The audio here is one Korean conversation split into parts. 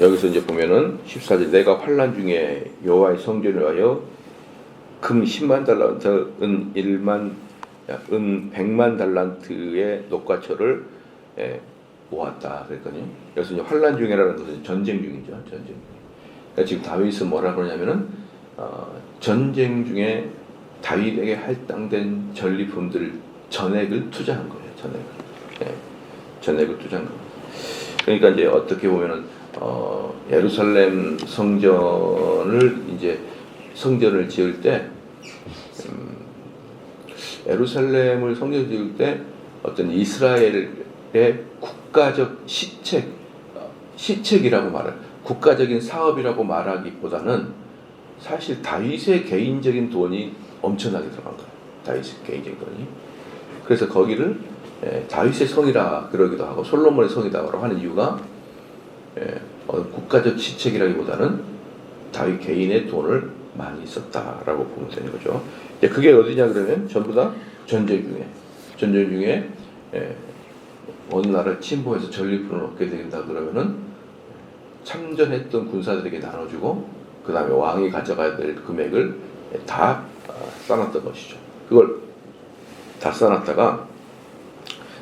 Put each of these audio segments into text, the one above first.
여기서 이제 보면은 14절 내가 환란 중에 여호와의 성전을 위하여 금 10만 달란트, 은 1만, 은 100만 달란트의 녹과철을 예, 모았다 그랬거든요. 그래서 이제 환란 중이라는 것은 전쟁 중이죠. 전쟁. 중. 그러니까 지금 다윗은 뭐라 그러냐면은 어, 전쟁 중에 다윗에게 할당된 전리품들 전액을 투자한 거예요. 전액을. 예, 전액을 투자한 거예요. 그러니까 이제 어떻게 보면은 어, 예루살렘 성전을 이제 성전을 지을 때 음, 예루살렘을 성전 지을 때 어떤 이스라엘의 국가적 시책 어, 시책이라고 말할 국가적인 사업이라고 말하기보다는 사실 다윗의 개인적인 돈이 엄청나게 들어간 거예요. 다윗의 개인적인 돈이. 그래서 거기를 예, 다윗의 성이라 그러기도 하고 솔로몬의 성이라고 하는 이유가 예, 어, 국가적 시책이라기보다는 다윗 개인의 돈을 많이 썼다라고 보면 되는 거죠. 이제 그게 어디냐 그러면 전부 다 전쟁 중에 전쟁 중에 예, 어느 나라를 침범해서 전리품을 얻게 된다 그러면은 참전했던 군사들에게 나눠주고 그 다음에 왕이 가져가야 될 금액을 다 어, 쌓았던 것이죠. 그걸 다 쌓았다가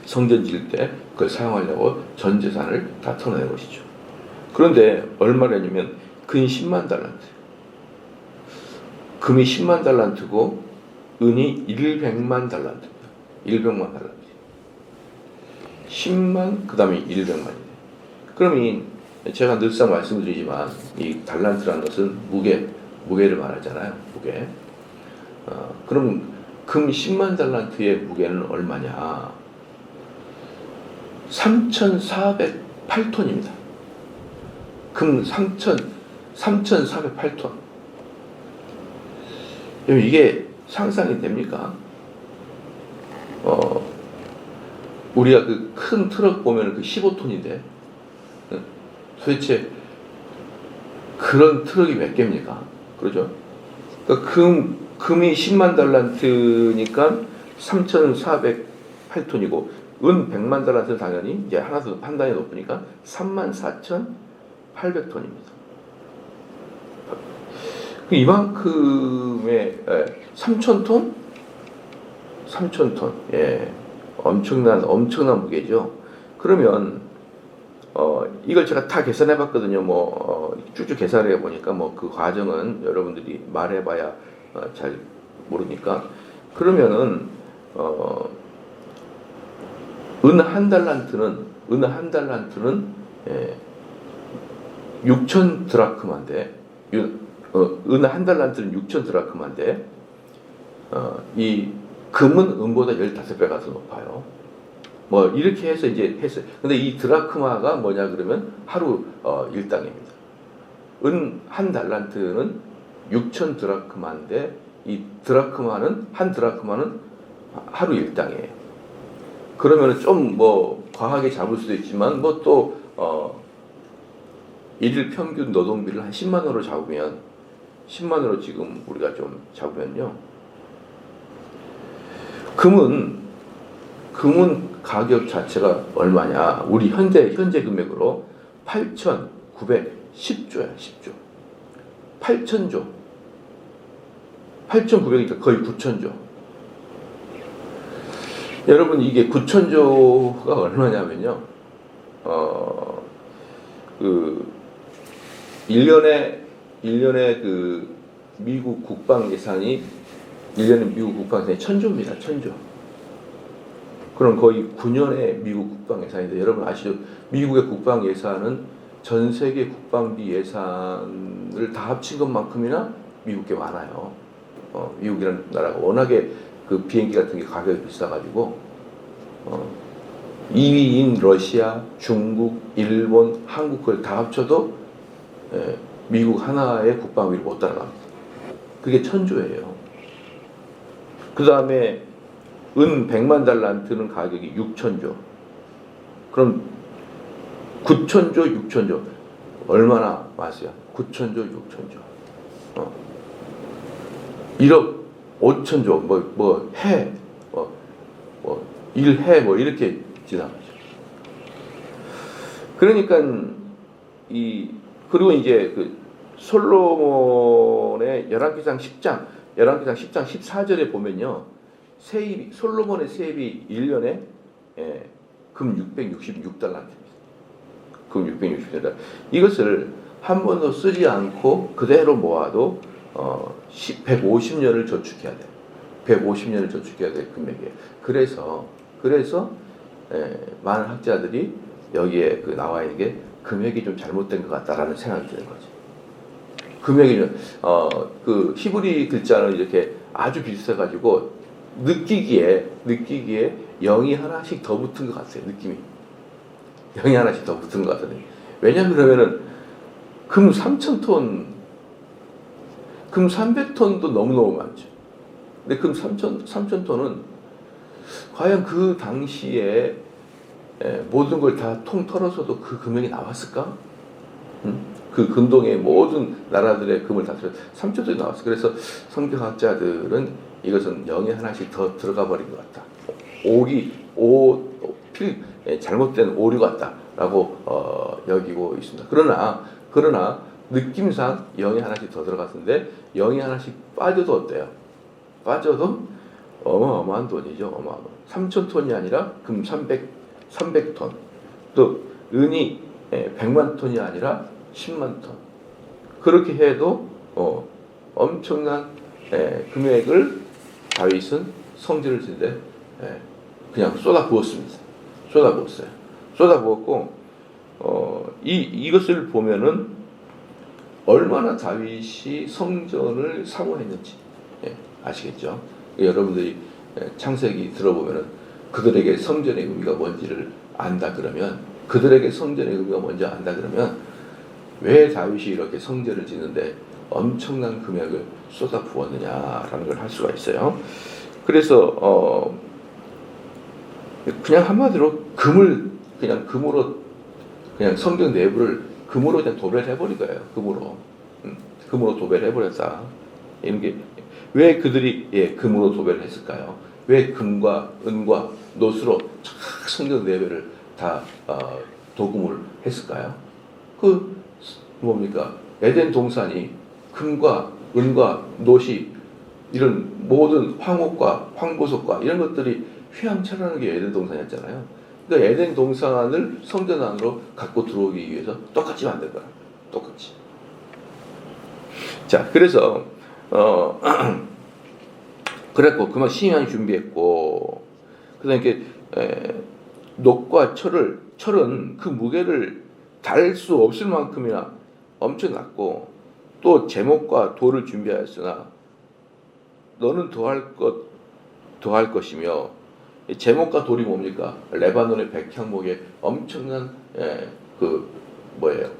성전 지을 때 그걸 사용하려고 전 재산을 다 털어낸 것이죠. 그런데 얼마냐면 근 10만 달란트. 금이 10만 달란트고 은이 100만 달란트입니다. 100만 달란트. 10만 그 다음에 100만이에요. 그러면 제가 늘상 말씀드리지만 이 달란트라는 것은 무게 무게를 말하잖아요. 무게. 어, 그럼 금 10만 달란트의 무게는 얼마냐? 3,408톤입니다. 금 3,000, 3,408톤. 여러분, 이게 상상이 됩니까? 어, 우리가 그 큰 트럭 보면 그 15톤인데, 도대체 그런 트럭이 몇 개입니까? 그러죠? 그러니까 금, 금이 10만 달란트니까 3,408톤이고, 은 100만 달란트는 당연히 이제 하나 더 판단이 높으니까 34,800톤입니다. 그 이만큼의 3,000톤? 3,000톤. 예. 엄청난 엄청난 무게죠. 그러면 어 이걸 제가 다 계산해 봤거든요. 뭐 어, 쭉쭉 계산해 보니까 뭐 그 과정은 여러분들이 말해 봐야 어, 잘 모르니까 그러면은 어 은 한 달란트는 은 한 달란트는 예, 6천 드라크마인데 어, 은한 달란트는 6천 드라크마인데 어, 이 금은 은보다 15배가 더 높아요. 뭐 이렇게 해서 이제 했어요. 근데 이 드라크마가 뭐냐 그러면 하루 어, 일당입니다. 은 한 달란트는 6천 드라크마인데 이 드라크마는 한 드라크마는 하루 일당이에요. 그러면은 좀뭐 과하게 잡을 수도 있지만 뭐또 어, 일일 평균 노동비를 한 10만 원으로 잡으면 10만 원으로 지금 우리가 좀 잡으면요. 금은 금은 가격 자체가 얼마냐? 우리 현대 현재 금액으로 8,910조야, 10조. 8,000조. 8,900이니까 거의 9,000조. 여러분 이게 9,000조가 얼마냐면요. 어, 그 1년에 1년에 그 미국 국방 예산이 1년에 미국 국방 예산이 1,000조입니다. 1,000조. 그럼 거의 9년의 미국 국방 예산인데 여러분 아시죠? 미국의 국방 예산은 전 세계 국방비 예산을 다 합친 것만큼이나 미국게 많아요. 어, 미국이라는 나라가 워낙에 그 비행기 같은 게 가격이 비싸가지고 어, 2위인 러시아, 중국, 일본, 한국 그걸 다 합쳐도 예, 미국 하나의 국방비를 못 따라갑니다. 그게 천조예요. 그 다음에 은 100만 달란트는 가격이 6천조. 그럼 9천조, 6천조. 얼마나 마세요? 9천조, 6천조. 어. 1억 5천조, 뭐, 뭐, 해, 뭐, 뭐, 일해, 뭐, 이렇게 지나가죠. 그러니까 이 그리고 이제 그 솔로몬의 열왕기상 10장, 열왕기상 10장 14절에 보면요. 세입 솔로몬의 세입이 1년에 예, 금 666달러입니다. 금 666달러. 이것을 한 번도 쓰지 않고 그대로 모아도 어, 10, 150년을 저축해야 돼. 150년을 저축해야 될 금액이에요. 그래서 그래서 에, 많은 학자들이 여기에 그 나와 있는 게 금액이 좀 잘못된 것 같다라는 생각이 드는 거죠. 금액이 좀, 어, 그 히브리 글자는 이렇게 아주 비슷해가지고 느끼기에 느끼기에 0이 하나씩 더 붙은 것 같아요. 느낌이 0이 하나씩 더 붙은 것 같아요. 왜냐하면 그러면은 금 3천 톤, 금 300톤도 너무너무 많죠. 근데 금 3천, 3천 톤은 과연 그 당시에 에, 모든 걸 다 통 털어서도 그 금액이 나왔을까? 응? 그 근동의 모든 나라들의 금을 다 들어 3천 톤이 나왔어. 그래서 성경학자들은 이것은 0이 하나씩 더 들어가 버린 것 같다. 오기, 오, 필, 에, 잘못된 오류 같다라고 어, 여기고 있습니다. 그러나 그러나 느낌상 0이 하나씩 더 들어갔는데 0이 하나씩 빠져도 어때요? 빠져도 어마어마한 돈이죠. 어마어마. 3천 톤이 아니라 금 300, 300톤. 또 은이 예, 100만 톤이 아니라 10만 톤. 그렇게 해도 어, 엄청난 예, 금액을 다윗은 성질을 지는데 예, 그냥 쏟아 부었습니다. 쏟아 부었어요. 쏟아 부었고 어, 이 이것을 보면은 얼마나 다윗이 성전을 사모했는지 예, 아시겠죠? 여러분들이 예, 창세기 들어보면은 그들에게 성전의 의미가 뭔지를 안다 그러면 그들에게 성전의 의미가 뭔지 안다 그러면 왜 다윗이 이렇게 성전을 짓는데 엄청난 금액을 쏟아 부었느냐라는 걸 할 수가 있어요. 그래서 어 그냥 한마디로 금을 그냥 금으로 그냥 성경 내부를 금으로 그냥 도배를 해버린 거예요. 금으로 음, 금으로 도배를 해버렸다. 이런 게 왜 그들이 예, 금으로 도배를 했을까요? 왜 금과 은과 노스로 쫙 성경 내배를 다 어, 도금을 했을까요? 그 뭡니까 에덴 동산이 금과 은과 노시 이런 모든 황옥과 황보석과 이런 것들이 휘황찬란한 게 에덴 동산이었잖아요. 그러니까 에덴 동산을 성전 안으로 갖고 들어오기 위해서 똑같이 만든 거야. 똑같이. 자, 그래서 어 그랬고 그만 심양 준비했고 그다음에 이렇게 에, 녹과 철을 철은 그 무게를 달 수 없을 만큼이나 엄청났고 또 제목과 돌을 준비하였으나 너는 더할 것 더할 것이며 이 제목과 돌이 뭡니까? 레바논의 백향목에 엄청난 에, 그 뭐예요?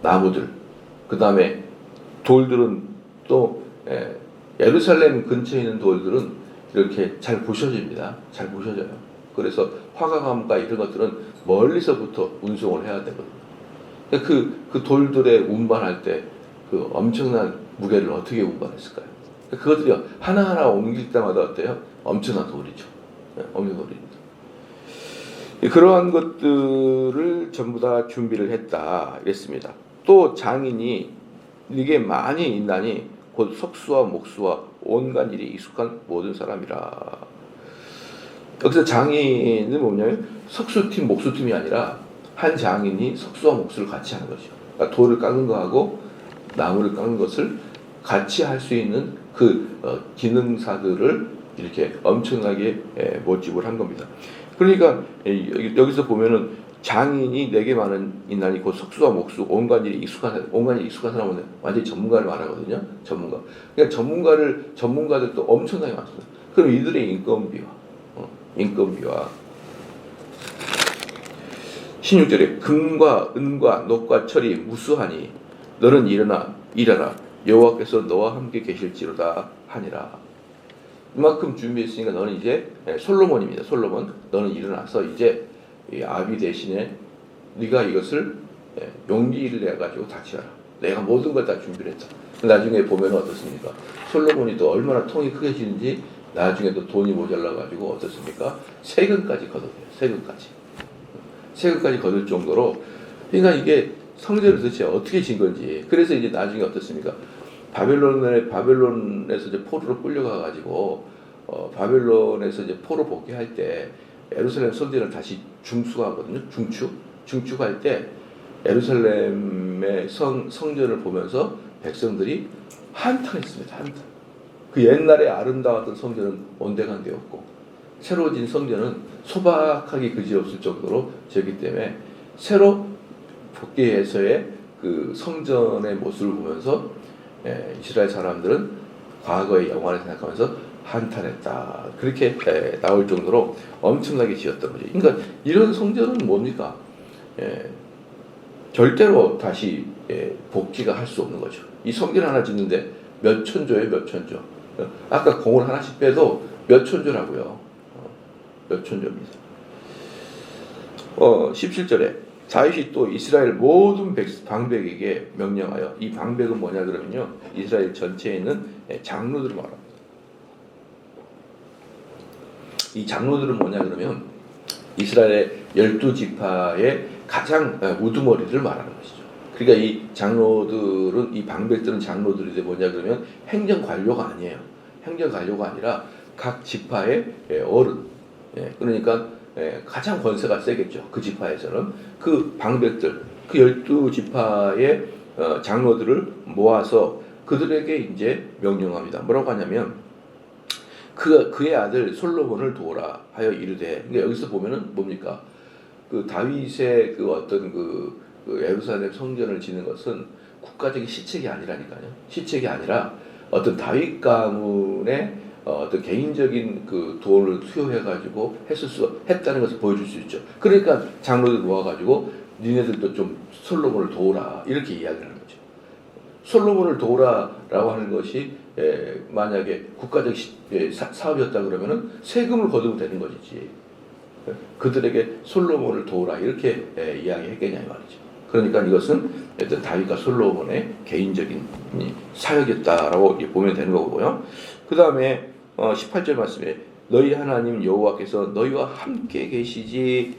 나무들. 그 다음에 돌들은 또 에, 예루살렘 근처에 있는 돌들은 이렇게 잘 부셔집니다. 잘 부셔져요. 그래서 화가감과 이런 것들은 멀리서부터 운송을 해야 되거든요. 그, 그 돌들의 운반할 때 그 엄청난 무게를 어떻게 운반했을까요? 그것들이 하나하나 옮길 때마다 어때요? 엄청난 돌이죠. 네, 엄청난 돌입니다. 그러한 것들을 전부 다 준비를 했다. 이랬습니다. 또 장인이 이게 많이 있나니 곧 석수와 목수와 온갖 일이 익숙한 모든 사람이라. 여기서 장인은 뭐냐면 석수팀, 목수팀이 아니라 한 장인이 석수와 목수를 같이 하는 거죠. 그러니까 돌을 깎는 거하고 나무를 깎는 것을 같이 할 수 있는 그 어, 기능사들을 이렇게 엄청나게 에, 모집을 한 겁니다. 그러니까 여기서 보면은 장인이 네개 많은 인간이 곧 석수와 목수 온갖 일이 익숙한 온갖 일이 익숙한 사람은 완전히 전문가를 말하거든요. 전문가. 그러니까 전문가를 전문가들도 엄청나게 많습니다. 그럼 이들의 인건비와 어, 인건비와 16절에 금과 은과 녹과 철이 무수하니 너는 일어나 일하라 여호와께서 너와 함께 계실지로다 하니라. 이만큼 준비했으니까 너는 이제 예, 솔로몬입니다. 솔로몬 너는 일어나서 이제 이 아비 대신에 네가 이것을 예, 용기를 내 가지고 다치라. 내가 모든 걸 다 준비를 했다. 나중에 보면 어떻습니까? 솔로몬이 또 얼마나 통이 크게 지는지 나중에 또 돈이 모자라 가지고 어떻습니까? 세금까지 걷어대요. 세금까지. 세금까지 거둘 정도로 그러니까 이게 성전을 도대체 어떻게 진 건지. 그래서 이제 나중에 어떻습니까? 바벨론에 바벨론에서 이제 포로로 끌려가 가지고 어, 바벨론에서 이제 포로 복귀할 때 예루살렘 성전을 다시 중수하거든요. 중추 중추할 때 예루살렘의 성 성전을 보면서 백성들이 한탄했습니다. 한탄. 그 옛날에 아름다웠던 성전은 온데간데없고 새로워진 성전은 소박하게 그지없을 정도로 되기 때문에 새로 복귀해서의 그 성전의 모습을 보면서 예, 이스라엘 사람들은 과거의 영화를 생각하면서 한탄했다. 그렇게 예, 나올 정도로 엄청나게 지었던 거죠. 그러니까 이런 성전은 뭡니까? 예, 절대로 다시 예, 복귀가 할 수 없는 거죠. 이 성전 하나 짓는데 몇 천조예요, 몇 천조. 어, 아까 공을 하나씩 빼도 몇 천조라고요. 어, 몇 천조입니다. 어, 17절에 다윗이 또 이스라엘 모든 백- 방백에게 명령하여 이 방백은 뭐냐 그러면요 이스라엘 전체에 있는 예, 장로들을 말합니다. 이 장로들은 뭐냐 그러면 이스라엘의 열두 지파의 가장 어, 우두머리를 말하는 것이죠. 그러니까 이 장로들은 이 방백들은 장로들이 뭐냐 그러면 행정 관료가 아니에요. 행정 관료가 아니라 각 지파의 예, 어른. 예, 그러니까 예, 가장 권세가 세겠죠. 그 지파에서는 그 방백들, 그 열두 지파의 어, 장로들을 모아서 그들에게 이제 명령합니다. 뭐라고 하냐면 그 그의 아들 솔로몬을 도우라 하여 이르되. 그러니까 여기서 보면은 뭡니까? 그 다윗의 그 어떤 그, 그 예루살렘 성전을 짓는 것은 국가적인 시책이 아니라니까요. 시책이 아니라 어떤 다윗 가문의 어, 어떤 개인적인 그 돈을 투여해가지고 했을 수 했다는 것을 보여줄 수 있죠. 그러니까 장로들 모아가지고 니네들도 좀 솔로몬을 도우라 이렇게 이야기하는 거죠. 솔로몬을 도우라라고 하는 것이 에, 만약에 국가적 시, 에, 사, 사업이었다 그러면은 세금을 거두면 되는 것이지. 그들에게 솔로몬을 도우라 이렇게 에, 이야기했겠냐 이 말이죠. 그러니까 이것은 어떤 다윗과 솔로몬의 개인적인 이 사역이었다라고 보면 되는 거고요. 그 다음에 어, 18절 말씀에 너희 하나님 여호와께서 너희와 함께 계시지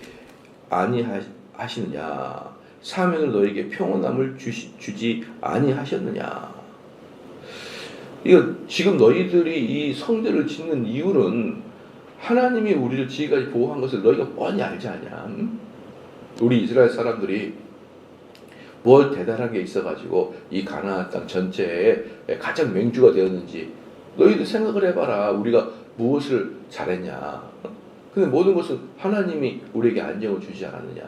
아니하시느냐 사명을 너희에게 평온함을 주시, 주지 아니하셨느냐 이거 지금 너희들이 이 성전을 짓는 이유는 하나님이 우리를 지금까지 보호한 것을 너희가 뻔히 알지 않냐 응? 우리 이스라엘 사람들이 뭘 대단한 게 있어가지고 이 가나안 땅 전체에 가장 맹주가 되었는지 너희도 생각을 해봐라. 우리가 무엇을 잘했냐. 근데 모든 것은 하나님이 우리에게 안정을 주지 않았느냐.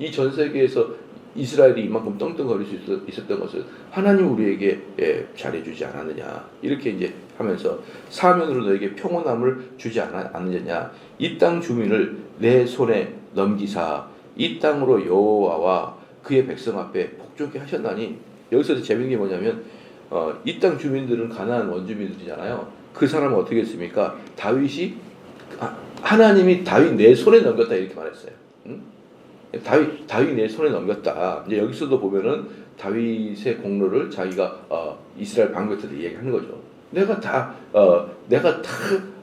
이 전 세계에서 이스라엘이 이만큼 떵떵거릴 수 있었- 있었던 것은 하나님 우리에게 예, 잘해주지 않았느냐. 이렇게 이제 하면서 사면으로 너에게 평온함을 주지 않- 않느냐. 이 땅 주민을 내 손에 넘기사 이 땅으로 여호와와 그의 백성 앞에 복종케 하셨나니 여기서 재밌는 게 뭐냐면 어, 이 땅 주민들은 가나안 원주민들이잖아요. 그 사람은 어떻게 했습니까? 다윗이 아, 하나님이 다윗 내 손에 넘겼다 이렇게 말했어요. 응? 다윗 다윗 내 손에 넘겼다. 이제 여기서도 보면은 다윗의 공로를 자기가 어, 이스라엘 방백들이 얘기하는 거죠. 내가 다 어, 내가 다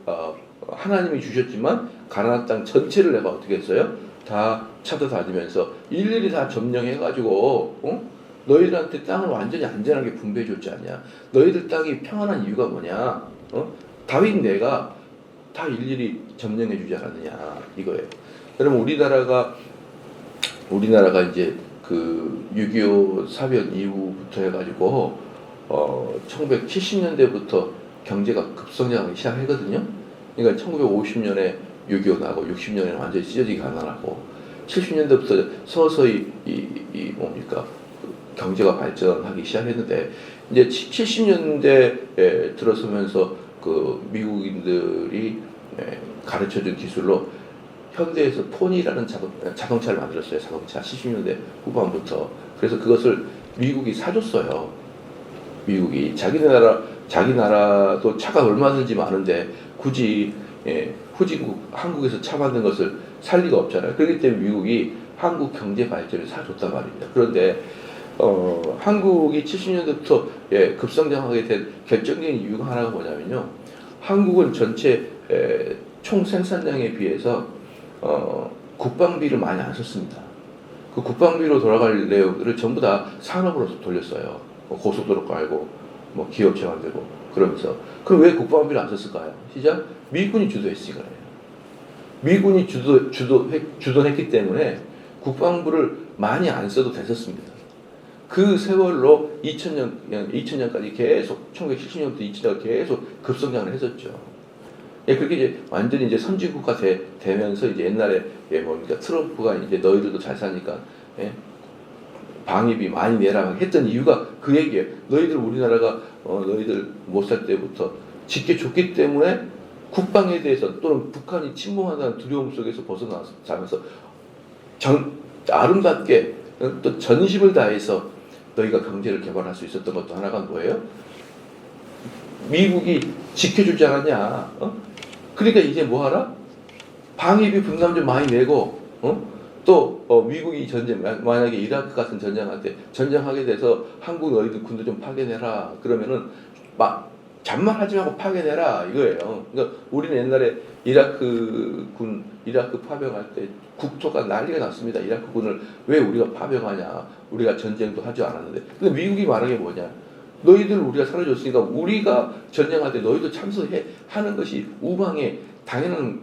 어, 하나님이 주셨지만 가나안 땅 전체를 내가 어떻게 했어요? 다 찾아다니면서 일일이 다 점령해 가지고 어? 너희들한테 땅을 완전히 안전하게 분배해 줬지 않냐? 너희들 땅이 평안한 이유가 뭐냐? 어? 다윗 내가 다 일일이 점령해 주지 않았느냐 이거예요. 여러분 우리나라가 우리나라가 이제 그 6.25 사변 이후부터 해가지고 어 1970년대부터 경제가 급성장하기 시작했거든요. 그러니까 1950년에 6.25 나고 60년에는 완전히 찢어지기 가난하고 70년대부터 서서히 이, 이 뭡니까 그 경제가 발전하기 시작했는데 이제 70년대에 들어서면서 그 미국인들이 예, 가르쳐준 기술로 현대에서 폰이라는 자동, 자동 차를 만들었어요. 자동차 70년대 후반부터. 그래서 그것을 미국이 사줬어요. 미국이 자기네 나라 자기 나라도 차가 얼마든지 많은데 굳이 예, 후진국 한국에서 차 만든 것을 살 리가 없잖아요. 그렇기 때문에 미국이 한국 경제 발전을 사줬단 말입니다. 그런데 어, 한국이 70년대부터 예, 급성장하게 된 결정적인 이유가 하나가 뭐냐면요. 한국은 전체 에, 총 생산량에 비해서 어, 국방비를 많이 안 썼습니다. 그 국방비로 돌아갈 내용들을 전부 다 산업으로 돌렸어요. 뭐 고속도로 깔고 뭐 기업체 만들고 그러면서 그럼 왜 국방비를 안 썼을까요? 시작 미군이 주도했으니까 그래요. 미군이 주도 주도 주도했기 때문에 국방부를 많이 안 써도 됐었습니다. 그 세월로 2000년 2000년까지 계속 1970년부터 2000년까지 계속 급성장을 했었죠. 예, 그렇게 이제 완전히 이제 선진국가 되, 되면서 이제 옛날에 예, 뭡니까 트럼프가 이제 너희들도 잘 사니까 예, 방위비 많이 내라 했던 이유가 그 얘기예요. 너희들 우리나라가 어, 너희들 못 살 때부터 지켜줬기 때문에 국방에 대해서 또는 북한이 침범한다는 두려움 속에서 벗어나면서 전, 아름답게 어, 또 전심을 다해서 너희가 경제를 개발할 수 있었던 것도 하나가 뭐예요? 미국이 지켜주지 않았냐? 어? 그러니까 이제 뭐 하라? 방위비 분담 좀 많이 내고, 어? 또 어, 미국이 전쟁 만약에 이라크 같은 전쟁할 때 전쟁하게 돼서 한국 너희들 군도 좀 파견해라 그러면은 막 잠만 하지 말고 파견해라 이거예요. 그러니까 우리는 옛날에 이라크 군 이라크 파병할 때 국토가 난리가 났습니다. 이라크 군을 왜 우리가 파병하냐? 우리가 전쟁도 하지 않았는데. 근데 미국이 말한 게 뭐냐? 너희들 우리가 살아줬으니까 우리가 전쟁할 때 너희도 참석해 하는 것이 우방의 당연한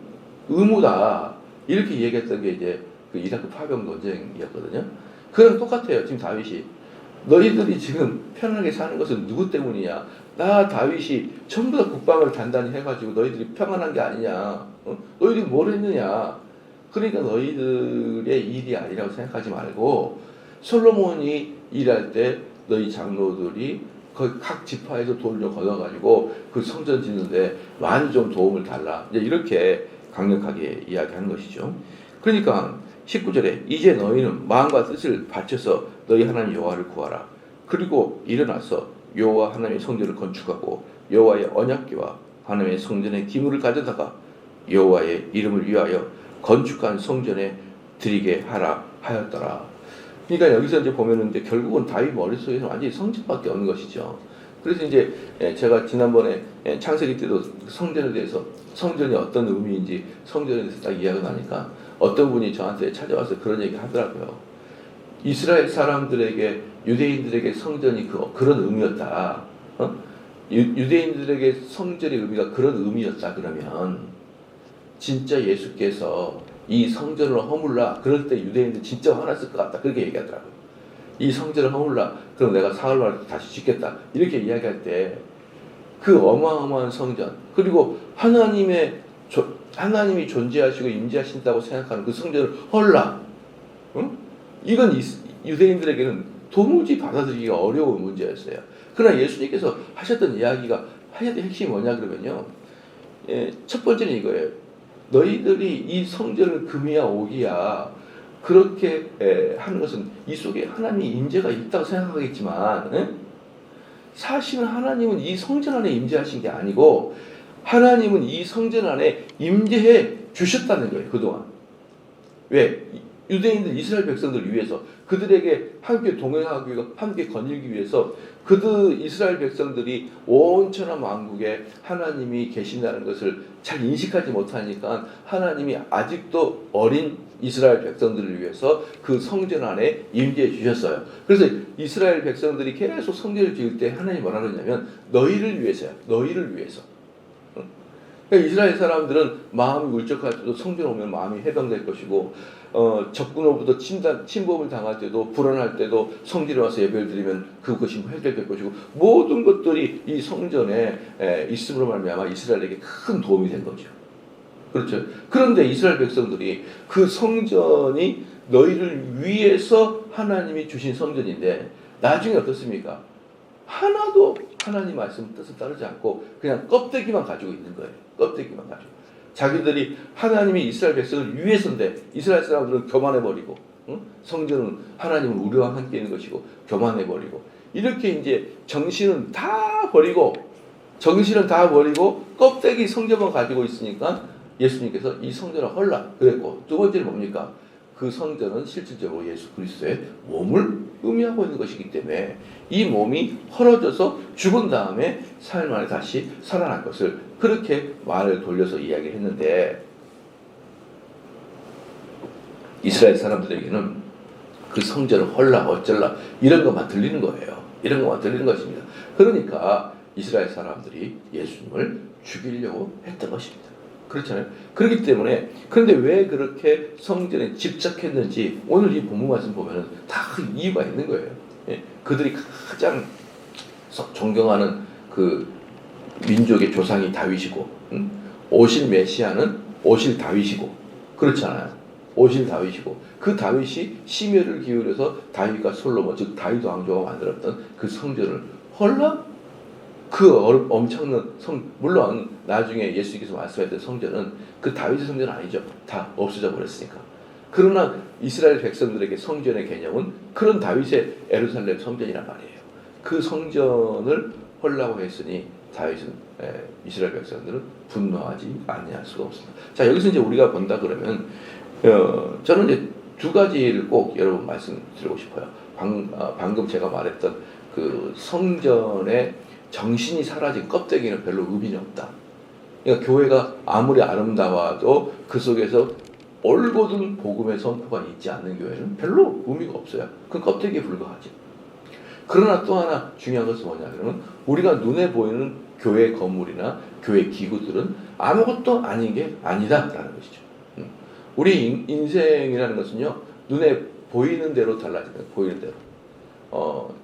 의무다. 이렇게 얘기했던 게 이제 그 이라크 파병 논쟁이었거든요. 그랑 똑같아요. 지금 다윗이 너희들이 지금 편하게 사는 것은 누구 때문이냐? 나 다윗이 전부 다 국방을 단단히 해가지고 너희들이 평안한 게 아니냐? 어? 너희들이 뭘 했느냐? 그러니까 너희들의 일이 아니라고 생각하지 말고 솔로몬이 일할 때 너희 장로들이 그각 지파에서 돈을 걷어가지고 그 성전 짓는데 많이 좀 도움을 달라. 이제 이렇게 강력하게 이야기하는 것이죠. 그러니까 19절에 이제 너희는 마음과 뜻을 바쳐서 너희 하나님 여호와를 구하라. 그리고 일어나서 여호와 하나님의 성전을 건축하고 여호와의 언약궤와 하나님의 성전의 기물을 가져다가 여호와의 이름을 위하여 건축한 성전에 드리게 하라 하였더라. 그러니까 여기서 이제 보면은 이제 결국은 다윗 머릿속에서 완전히 성전밖에 없는 것이죠. 그래서 이제 예, 제가 지난번에 예, 창세기 때도 성전에 대해서 성전이 어떤 의미인지 성전에 대해서 딱 이야기가 나니까 어떤 분이 저한테 찾아와서 그런 얘기 하더라고요. 이스라엘 사람들에게 유대인들에게 성전이 그, 그런 의미였다. 어? 유, 유대인들에게 성전의 의미가 그런 의미였다 그러면 진짜 예수께서 이 성전을 허물라 그럴 때 유대인들 진짜 화났을 것 같다 그렇게 얘기하더라고요. 이 성전을 허물라 그럼 내가 사흘 만에 다시 짓겠다 이렇게 이야기할 때 그 어마어마한 성전 그리고 하나님의 조, 하나님이 존재하시고 임재하신다고 생각하는 그 성전을 헐라 응? 이건 유대인들에게는 도무지 받아들이기가 어려운 문제였어요. 그러나 예수님께서 하셨던 이야기가 하셨던 핵심이 뭐냐 그러면요. 예, 첫 번째는 이거예요. 너희들이 이 성전을 금이야 오기야 그렇게 에, 하는 것은 이 속에 하나님의 임재가 있다고 생각하겠지만 에? 사실은 하나님은 이 성전 안에 임재하신 게 아니고 하나님은 이 성전 안에 임재해 주셨다는 거예요 그동안 왜 유대인들 이스라엘 백성들을 위해서 그들에게 함께 동행하기 위해 함께 거닐기 위해서 그들 이스라엘 백성들이 온천한 왕국에 하나님이 계신다는 것을 잘 인식하지 못하니까 하나님이 아직도 어린 이스라엘 백성들을 위해서 그 성전 안에 임재해 주셨어요. 그래서 이스라엘 백성들이 계속 성전을 지을 때 하나님이 뭐라 그러냐면 너희를 위해서야. 너희를 위해서. 그러니까 이스라엘 사람들은 마음이 울적할 때도 성전 오면 마음이 해방될 것이고 어, 적군으로부터 침단, 침범을 당할 때도 불안할 때도 성전에 와서 예배를 드리면 그것이 해결될 것이고 모든 것들이 이 성전에 에, 있음으로 말미암아 이스라엘에게 큰 도움이 된 거죠. 그렇죠. 그런데 이스라엘 백성들이 그 성전이 너희를 위해서 하나님이 주신 성전인데 나중에 어떻습니까? 하나도 하나님 말씀 뜻을 따르지 않고 그냥 껍데기만 가지고 있는 거예요. 껍데기만 가지고. 자기들이 하나님이 이스라엘 백성을 위해서인데 이스라엘 사람들은 교만해버리고 응? 성전은 하나님은 우리와 함께 있는 것이고 교만해버리고 이렇게 이제 정신은 다 버리고 정신은 다 버리고 껍데기 성전만 가지고 있으니까 예수님께서 이 성전을 헐라 그랬고 두 번째는 뭡니까? 그 성전은 실질적으로 예수 그리스도의 몸을 의미하고 있는 것이기 때문에 이 몸이 헐어져서 죽은 다음에 사흘 만에 다시 살아날 것을 그렇게 말을 돌려서 이야기를 했는데 이스라엘 사람들에게는 그 성전을 헐라 어쩔라 이런 것만 들리는 거예요. 이런 것만 들리는 것입니다. 그러니까 이스라엘 사람들이 예수님을 죽이려고 했던 것입니다. 그렇잖아요. 그렇기 때문에 그런데 왜 그렇게 성전에 집착했는지 오늘 이 본문 말씀 보면은 다그 이유가 있는 거예요. 예, 그들이 가장 서- 존경하는 그 민족의 조상이 다윗이고 응? 오실 메시아는 오실 다윗이고 그렇잖아요. 오실 다윗이고 그 다윗이 심혈을 기울여서 다윗과 솔로몬 즉 다윗 왕조가 만들었던 그 성전을 헐라 그 엄청난 성 물론 나중에 예수께서 말씀했던 성전은 그 다윗의 성전은 아니죠. 다 없어져 버렸으니까. 그러나 이스라엘 백성들에게 성전의 개념은 그런 다윗의 에루살렘 성전이란 말이에요. 그 성전을 헐라고 했으니 다윗은 에, 이스라엘 백성들은 분노하지 아니할 수가 없습니다. 자 여기서 이제 우리가 본다 그러면 어, 저는 이제 두 가지를 꼭 여러분 말씀드리고 싶어요. 방, 어, 방금 제가 말했던 그 성전의 정신이 사라진 껍데기는 별로 의미는 없다. 그러니까 교회가 아무리 아름다워도 그 속에서 올곧은 복음의 선포가 있지 않는 교회는 별로 의미가 없어요. 그건 껍데기에 불과하죠. 그러나 또 하나 중요한 것은 뭐냐 그러면 우리가 눈에 보이는 교회 건물이나 교회 기구들은 아무것도 아닌 게 아니다라는 것이죠. 음. 우리 인- 인생이라는 것은요 눈에 보이는 대로 달라지는. 보이는 대로. 어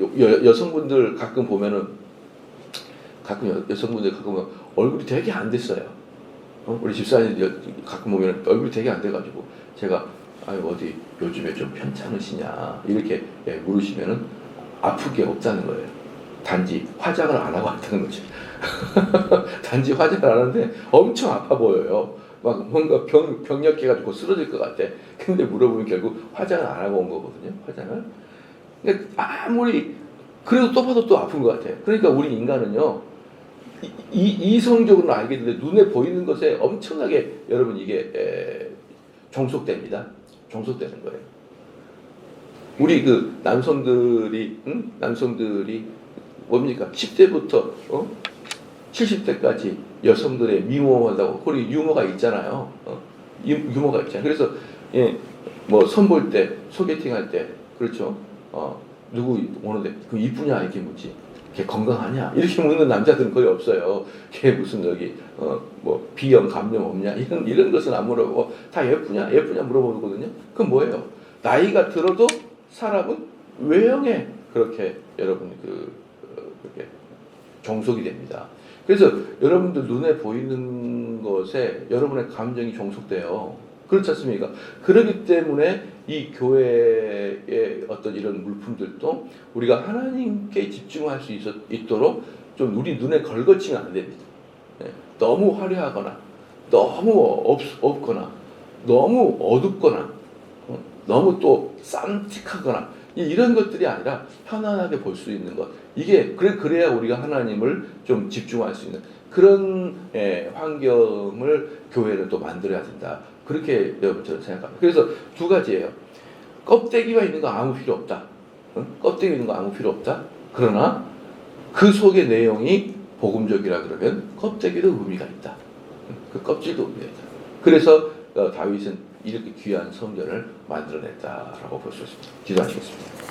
여, 여성분들 가끔 보면은 가끔 여, 여성분들 가끔 얼굴이 되게 안 됐어요. 어? 우리 집사님 여- 가끔 보면 얼굴이 되게 안 돼가지고 제가 아유 어디 요즘에 좀 편찮으시냐 이렇게 예, 물으시면은 아픈 게 없다는 거예요. 단지 화장을 안 하고 왔다는 거죠. 단지 화장을 안 하는데 엄청 아파 보여요. 막 뭔가 병, 병력해가지고 쓰러질 것 같아. 근데 물어보면 결국 화장을 안 하고 온 거거든요. 화장을. 아무리 그래도 또 봐도 또 아픈 것 같아. 그러니까 우리 인간은요. 이, 이, 이성적으로는 알게 되는데 눈에 보이는 것에 엄청나게 여러분 이게 에, 종속됩니다. 종속되는 거예요. 우리 그 남성들이 응? 남성들이 뭡니까? 10대부터 어? 70대까지 여성들의 미모한다고 우리 유머가 있잖아요. 어? 유, 유머가 있잖아요. 그래서 예, 뭐 선볼 때 소개팅 할 때 그렇죠. 어, 누구 오는데 그 이쁘냐 이렇게 묻지. 걔 건강하냐 이렇게 묻는 남자들은 거의 없어요. 걔 무슨 여기 어 뭐 비염 감염 없냐 이런 이런 것은 안 물어보고 다 예쁘냐 예쁘냐 물어보거든요. 그건 뭐예요? 나이가 들어도 사람은 외형에 그렇게 여러분 그 어, 그렇게 종속이 됩니다. 그래서 여러분들 눈에 보이는 것에 여러분의 감정이 종속돼요. 그렇지 않습니까? 그렇기 때문에 이 교회의 어떤 이런 물품들도 우리가 하나님께 집중할 수 있, 있도록 좀 우리 눈에 걸거치면 안 됩니다. 예, 너무 화려하거나 너무 없, 없거나 너무 어둡거나 어, 너무 또 쌈틱하거나 이- 이런 것들이 아니라 편안하게 볼 수 있는 것 이게 그래 그래야 우리가 하나님을 좀 집중할 수 있는 그런 예, 환경을 교회는 또 만들어야 된다 그렇게 여러분 저는 생각합니다. 그래서 두 가지예요. 껍데기가 있는 거 아무 필요 없다. 어? 껍데기 있는 거 아무 필요 없다. 그러나 그 속의 내용이 복음적이라 그러면 껍데기도 의미가 있다. 그 껍질도 의미가 있다. 그래서 어, 다윗은 이렇게 귀한 성전을 만들어냈다라고 볼 수 있습니다. 기도하시겠습니다.